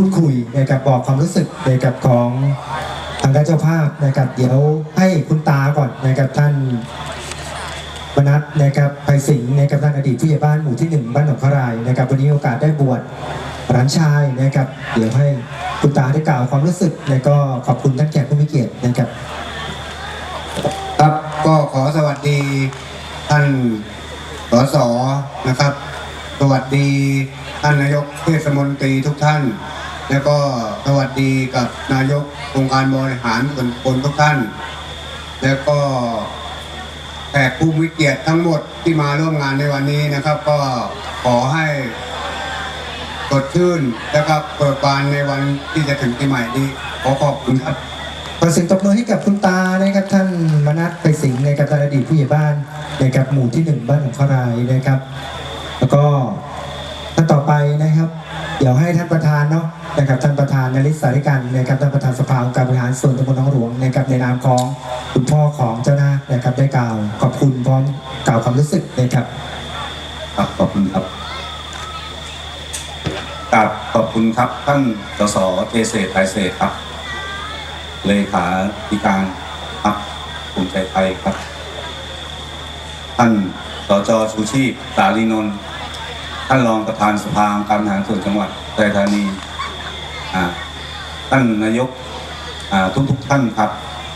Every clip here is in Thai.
พูดคุยนะครับบอกความรู้สึกนะครับของทางด้านเจ้าภาพนะครับเดี๋ยวให้คุณตาก่อนนะครับท่านมนัสนะครับไพสิงห์นะครับท่านอดีตผู้ใหญ่บ้านหมู่ที่หนึ่งบ้านหนองขารายนะครับวันนี้โอกาสได้บวชหลานชายนะครับ เดี๋ยวให้คุณตาได้กล่าวความรู้สึก แล้วก็ขอบคุณท่านแขกผู้มีเกียรตินะครับ ครับก็ขอสวัสดีท่านสสนะครับ สวัสดีท่านนายกเทศมนตรีทุกท่าน แล้วก็สวัสดีกับนายกองค์การบริหารส่วนตำบลทุกท่าน แล้วก็แขกผู้มีเกียรติทั้งหมดที่มาร่วมงานในวันนี้นะครับ ก็ขอให้สดชื่นแล้วก็เปิดบานในวันที่จะถึงปีใหม่นี้ขอขอบคุณครับขอเสียงตบมือให้กับคุณตานะครับท่านมนัสไปสิงห์นะครับท่านอดีตผู้ใหญ่บ้านนะครับหมู่ที่หนึ่งบ้านหนองขารายนะครับ แล้วก็ท่านต่อไปนะครับ เดี๋ยวให้ท่านประธานเนาะนะครับท่านประธานนริศสาริกันนะครับท่านประธานสภาองค์การบริหารส่วนตำบลหนองหลวงนะครับในนามของคุณพ่อของเจ้าหน้านะครับได้กล่าวขอบคุณพร้อมกล่าวความรู้สึกนะครับครับขอบคุณครับกราบขอบคุณครับท่านสสเทเศษไทยเศษครับ เลขาธิการครับภูมิใจไทยครับ ท่านสจชูชีพสาลีนนท์ ท่านรองประธานสภาการบริหารส่วนจังหวัดอุทัยธานีอ่าท่านนายกอ่าทุกๆท่านครับ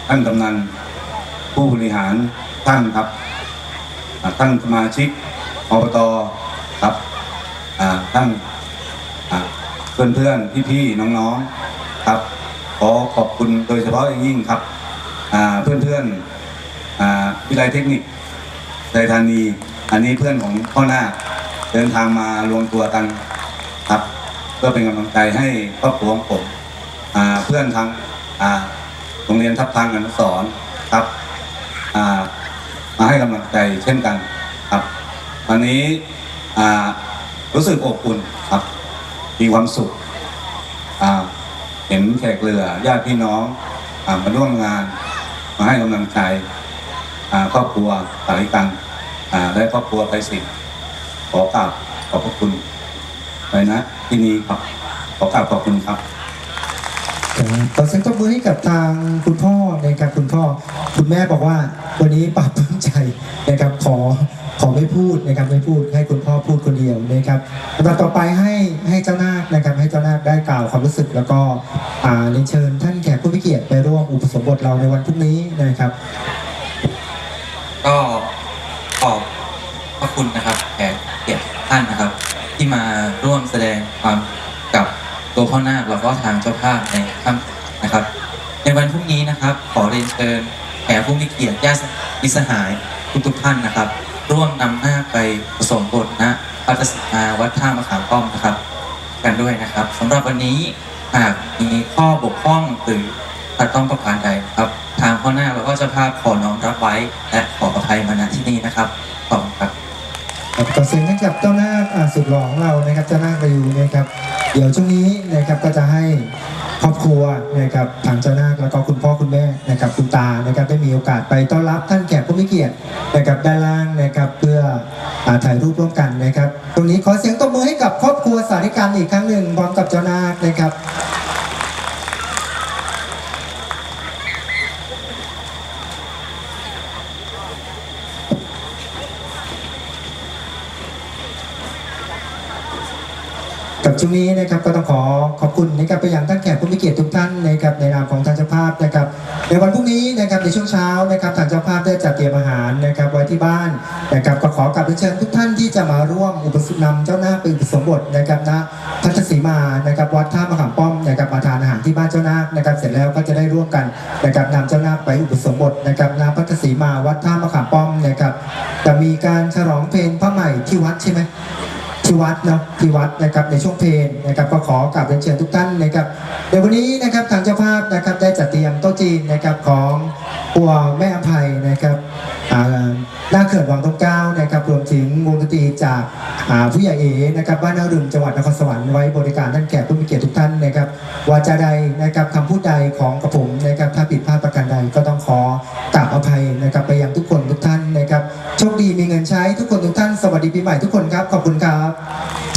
ท่านกำนันผู้บริหารท่านครับอ่าท่านสมาชิกอบตครับอ่าท่านเพื่อนเพื่อนพี่พี่ๆน้องๆครับ ขอขอบคุณโดยเฉพาะอย่างยิ่งครับเพื่อนเพื่อนอ่าวิทยาลัยเทคนิคไทยธานี อันนี้เพื่อนของพ่อหน้า เดินทางมารวมตัวกันครับ เพื่อเป็นกำลังใจให้ครอบครัวของผมเพื่อนทางโรงเรียนทับทางอนุสรครับมาให้กำลังใจเช่นกันครับ วันนี้รู้สึกอบอุ่นครับ มีความสุขเห็นแขกเรือญาติพี่น้องอมาร่วมงาน มาให้กำลังใจครอบครัวสาริกันอ่าและครอบครัวไปสิทธิ์ ขอกราบขอบพระคุณไปนะที่นี้ครับขอกราบขอบคุณครับขอเสียงตบมือให้กับทางคุณพ่อนะครับคุณพ่อ คุณแม่บอกว่าวันนี้ปรับปลื้มใจนะครับขอขอไม่พูดนะครับไม่พูดให้คุณพ่อพูดคนเดียวนะครับลำดับต่อไปให้ให้เจ้านาคนะครับให้เจ้านาคได้กล่าวความรู้สึก แล้วก็อ่าเรียนเชิญท่านแขกผู้มีเกียรติไปร่วมอุปสมบทเราในวันพรุ่งนี้นะครับ ก็ขอบพระคุณนะครับแขกเกียรติ ท่านนะครับ ที่มาร่วมแสดงความกับตัวพ่อนาคแล้วก็ทางเจ้าภาพในค่ำนะครับ ในวันพรุ่งนี้นะครับ ขอเรียนเชิญแขกผู้มีเกียรติญาติมิสหายทุกทุกท่านนะครับ ร่วมนำนาคไปผสมบทณพัทสิมาวัดท่ามะขามป้อมนะครับ กันด้วยนะครับสำหรับวันนี้หากมีข้อบกพร่องหรือขัดต้องประการใดครับ ทางพ่อหน้าเราก็จะภาพขอน้อมรับไว้ และขออภัยมาณที่นี่นะครับขอบคุณครับ ครับขอเสียงให้กับเจ้าหนาคอ่าสุดหล่อของเรานะครับเจ้าหน้าคประยูนนะครับ เดี๋ยวช่วงนี้นะครับก็จะให้ครอบครัวนะครับทางเจ้าหน้าแล้วก็คุณพ่อคุณแม่นะครับคุณตานะครับได้มีโอกาสไปต้อนรับท่านแขกผู้มีเกียรตินะครับด้านล่างนะครับเพื่อถ่ายรูปร่วมกันนะครับ ตรงนี้ขอเสียงตบมือให้กับครอบครัวสาริการอีกครั้งหนึ่งพร้อมกับเจ้าหน้านะครับ กับช่วงนี้นะครับก็ต้องขอขอบคุณนะครับไปยังท่านแขกผู้มีเกียรติทุกท่านนะครับในนามของทางเจ้าภาพนะครับในวันพรุ่งนี้นะครับในช่วงเช้านะครับทางเจ้าภาพได้จัดเตรียมอาหารนะครับไว้ที่บ้านนะครับก็ขอกลับเรียนเชิญทุกท่านที่จะมาร่วมอุปสมนำเจ้าหน้าคไปอุปสมบทนะครับณพัทสีมานะครับวัดท่ามะขามป้อมนะครับมาทานอาหารที่บ้านเจ้านาคนะครับเสร็จแล้วก็จะได้ร่วมกันนะครับนำเจ้านาคไปอุปสมบทนะครับณพัทสีมาวัดท่ามะขามป้อมนะครับจะมีการฉลองเพลงพระใหม่ที่วัดใช่ไหม ที่วัดเนาะที่วัดนะครับในช่วงเพลงนะครับก็ขอกราบเรียนเชิญทุกท่านนะครับเดี๋ยววันนี้นะครับทางเจ้าภาพนะครับได้จัดเตรียมโต๊ะจีนนะครับของปัวแม่อภัยนะครับอ่าหน้าเขื่อนวังต้นเก้านะครับรวมถึงวงดนตรีจากผู้ใหญ่เอนะครับบ้านนารึมจังหวัดนครสวรรค์ไว้บริการท่านแขกผู้มีเกียรติทุกท่านนะครับวาจาใดนะครับคำพูดใดของกระผมนะครับถ้าผิดพลาดประการใดก็ต้องขอกราบอภัยนะครับไปยังทุกคน คนทุกท่านสวัสดีปีใหม่ทุกคนครับ ขอบคุณครับ